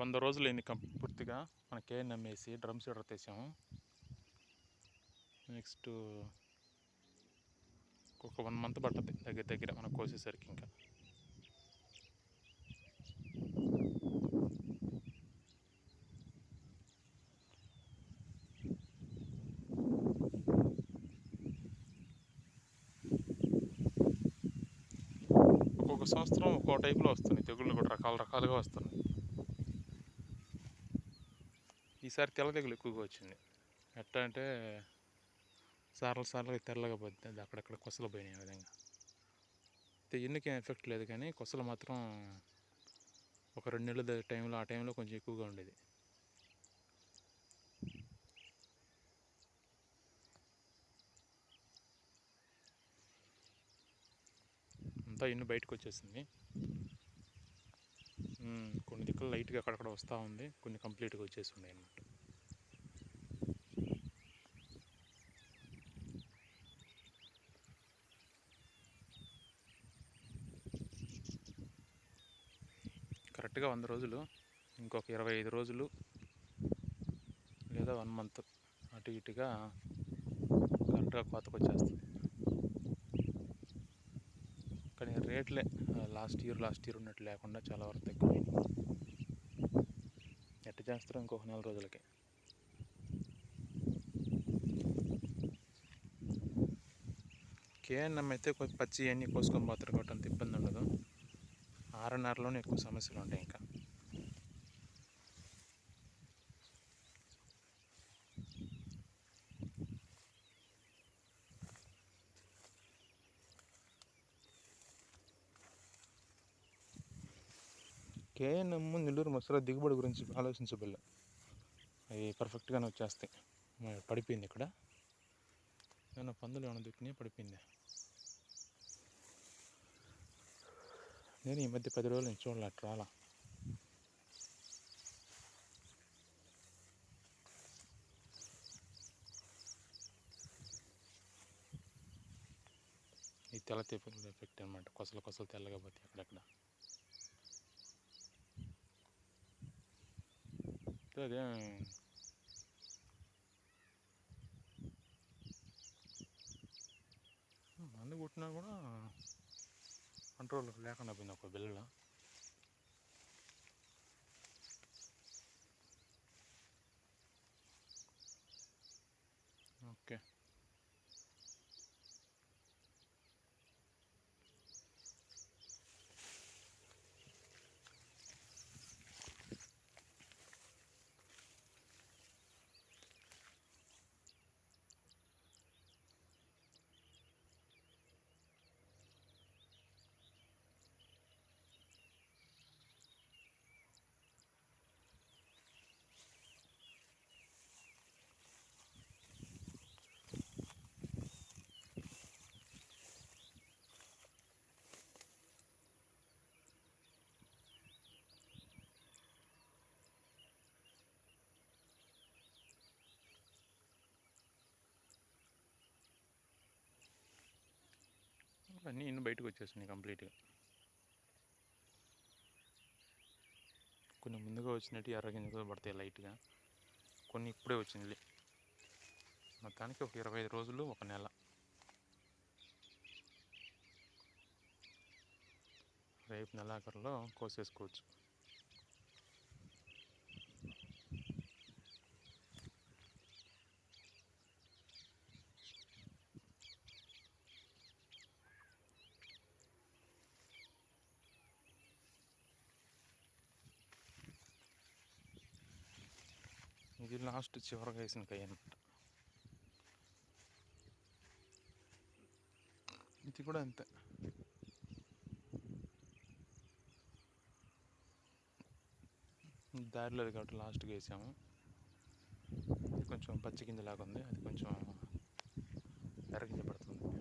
వంద రోజులు అయింది పూర్తిగా మన కేఎన్ అమ్మేసి డ్రమ్ సీడర్ తెసాము నెక్స్ట్ ఒక వన్ మంత్ పట్టద్ది దగ్గర దగ్గర మనం కోసేసరికి ఇంకా. ఒక్కొక్క సంవత్సరం ఒక్కో టైప్లో వస్తుంది తెగుళ్ళు కూడా రకాల రకాలుగా వస్తున్నాయి. ఈసారి తెల్ల తెగులు ఎక్కువగా వచ్చింది. ఎట్లా అంటే సార్లు సార్లు తెల్లగా పోతుంది అది అక్కడక్కడ కొసలు పోయినాయి విధంగా. అయితే ఎన్నికేం ఎఫెక్ట్ లేదు కానీ కొసలు మాత్రం ఒక రెండు నెలల టైంలో ఆ టైంలో కొంచెం ఎక్కువగా ఉండేది. అంతా ఇన్ని బయటకు వచ్చేసింది. కొన్ని దిక్కులు లైట్గా అక్కడక్కడ వస్తూ ఉంది. కొన్ని కంప్లీట్గా వచ్చేసి ఉన్నాయి అన్నమాట. కరెక్ట్గా వంద రోజులు ఇంకొక ఇరవై ఐదు రోజులు లేదా వన్ మంత్ అటు ఇటుగా కరెక్ట్గా కోతకు వచ్చేస్తుంది కానీ రేట్లే లాస్ట్ ఇయర్ లాస్ట్ ఇయర్ ఉన్నట్టు లేకుండా చాలా వరకు తక్కువ. ఎట్ట చేస్తారు ఇంకొక నెల రోజులకి? కేఎన్ఎం అయితే పచ్చి అన్నీ కోసుకొని పోతారు కాబట్టి అంత ఇబ్బంది ఆర్ఎన్ఆర్లోనే ఎక్కువ సమస్యలు ఉంటాయి ఇంకా. కేఎన్ఎమ్ నెల్లూరు మసరా దిగుబడి గురించి ఆలోచించబల్ల అవి పర్ఫెక్ట్గానే వచ్చేస్తాయి. పడిపోయింది ఇక్కడ. ఏమైనా పందులు ఏమైనా దొరికినాయి? పడిపోయింది? నేను ఈ మధ్య పది రోజులు నుంచి చూడాలి అట్లా రాలా ఈ తెల్ల తెప్పుల ఎఫెక్ట్ అనమాట కొసలు కొసలు తెల్లగా పోతే అక్కడక్కడ. అదే మందు కొట్టినా కూడా కంట్రోల్ లేకుండా పోయింది ఒక బిల్లలో. ఓకే. అన్నీ ఇన్ని బయటకు వచ్చేసినాయి కంప్లీట్గా. కొన్ని ముందుగా వచ్చినట్టు ఎర్ర గింజలు పడతాయి లైట్గా. కొన్ని ఇప్పుడే వచ్చింది మొత్తానికి ఒక ఇరవై ఐదు రోజులు ఒక నెల. రేపు నెలాఖరులో కోసేసుకోవచ్చు. ఇది లాస్ట్ చివరిగా వేసిన కాయ అనమాట ఇది కూడా అంతే. దారిలో కాబట్టి లాస్ట్కి వేసాము. కొంచెం పచ్చి గింజ లాగా ఉంది. అది కొంచెం ఎర్రగింజ పడుతుంది.